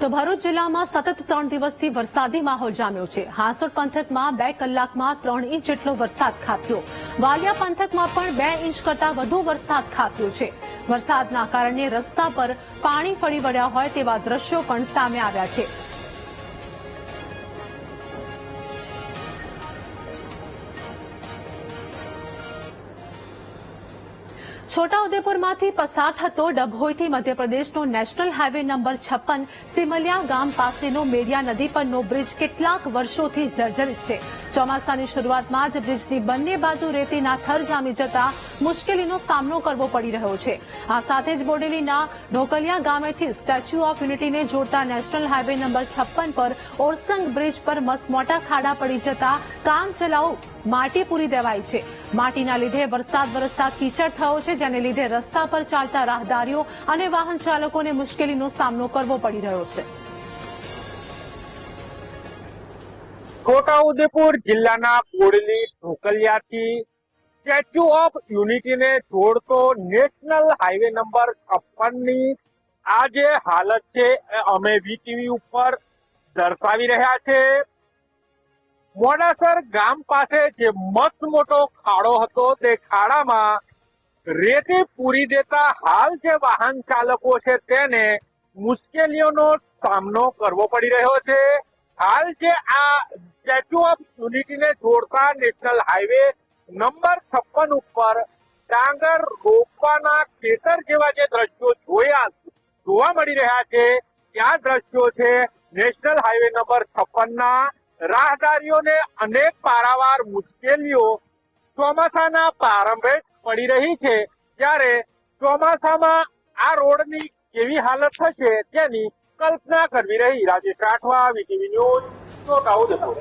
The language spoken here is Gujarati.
તો ભરૂચ જિલ્લામાં સતત ત્રણ દિવસથી વરસાદી માહોલ જામ્યો છે. હાંસોડ પંથકમાં બે કલાકમાં ત્રણ ઇંચ જેટલો વરસાદ ખાબક્યો. વાલિયા પંથકમાં પણ બે ઇંચ કરતાં વધુ વરસાદ ખાબક્યો છે. વરસાદના કારણે રસ્તા પર પાણી ફરી વળ્યા હોય તેવા દ્રશ્યો પણ સામે આવ્યા છે. છોટાઉદેપુરમાંથી પસાર થતો ડભોઈથી મધ્યપ્રદેશનો નેશનલ હાઈવે નંબર છપ્પન સિમલિયા ગામ પાસેનો મેડિયા નદી પરનો બ્રિજ કેટલાક વર્ષોથી જર્જરિત છે. ચોમાસાની શરૂઆતમાં જ બ્રિજની બંને બાજુ રેતીના થર જામી જતા મુશ્કેલીનો સામનો કરવો પડી રહ્યો છે. આ સાથે જ બોડેલીના ઢોકલિયા ગામેથી સ્ટેચ્યુ ઓફ યુનિટીને જોડતા નેશનલ હાઈવે નંબર છપ્પન પર ઓરસંગ બ્રિજ પર મસમોટા ખાડા પડી જતા કામ ચલાઉ માટી પૂરી દેવાય છે. માટીના લીધે વરસાદ વરસતા કીચડ થયો છે, જેને લીધે રસ્તા પર ચાલતા રાહદારીઓ અને વાહન ચાલકોને મુશ્કેલીનો સામનો કરવો પડી રહ્યો છે. છોટાઉદેપુર જિલ્લાના બોડલી ઢોકલિયાથી સ્ટેચ્યુ ઓફ યુનિટીને જોડતો નેશનલ હાઈવે નંબર છપ્પનની આ જે હાલત છે અમે વીટીવી ઉપર દર્શાવી રહ્યા છે. મોડાસર ગામ પાસે જે મસ્ત મોટો ખાડો હતો તે ખાડામાં રેતી પૂરી દેતા હાલ જે વાહન ચાલકો છે તેને મુશ્કેલીઓનો સામનો કરવો પડી રહ્યો છે. હાલ જે આ સ્ટેચ્યુ ઓફ યુનિટીને જોડતા નેશનલ હાઈવે નંબર છપ્પન ઉપર ડાંગર રોપવાના ખેતર જેવા જે દ્રશ્યો જોયા જોવા મળી રહ્યા છે, ત્યાં દ્રશ્યો છે નેશનલ હાઈવે નંબર છપ્પનના. રાહદારીઓને અનેક પારાવાર મુશ્કેલીઓ ચોમાસાના પ્રારંભે જ પડી રહી છે. ત્યારે ચોમાસામાં આ રોડની કેવી હાલત થશે તેની કલ્પના કરવી રહી રાજેશ રાઠવા વીટીવી ન્યૂઝ છોટાઉદેપુર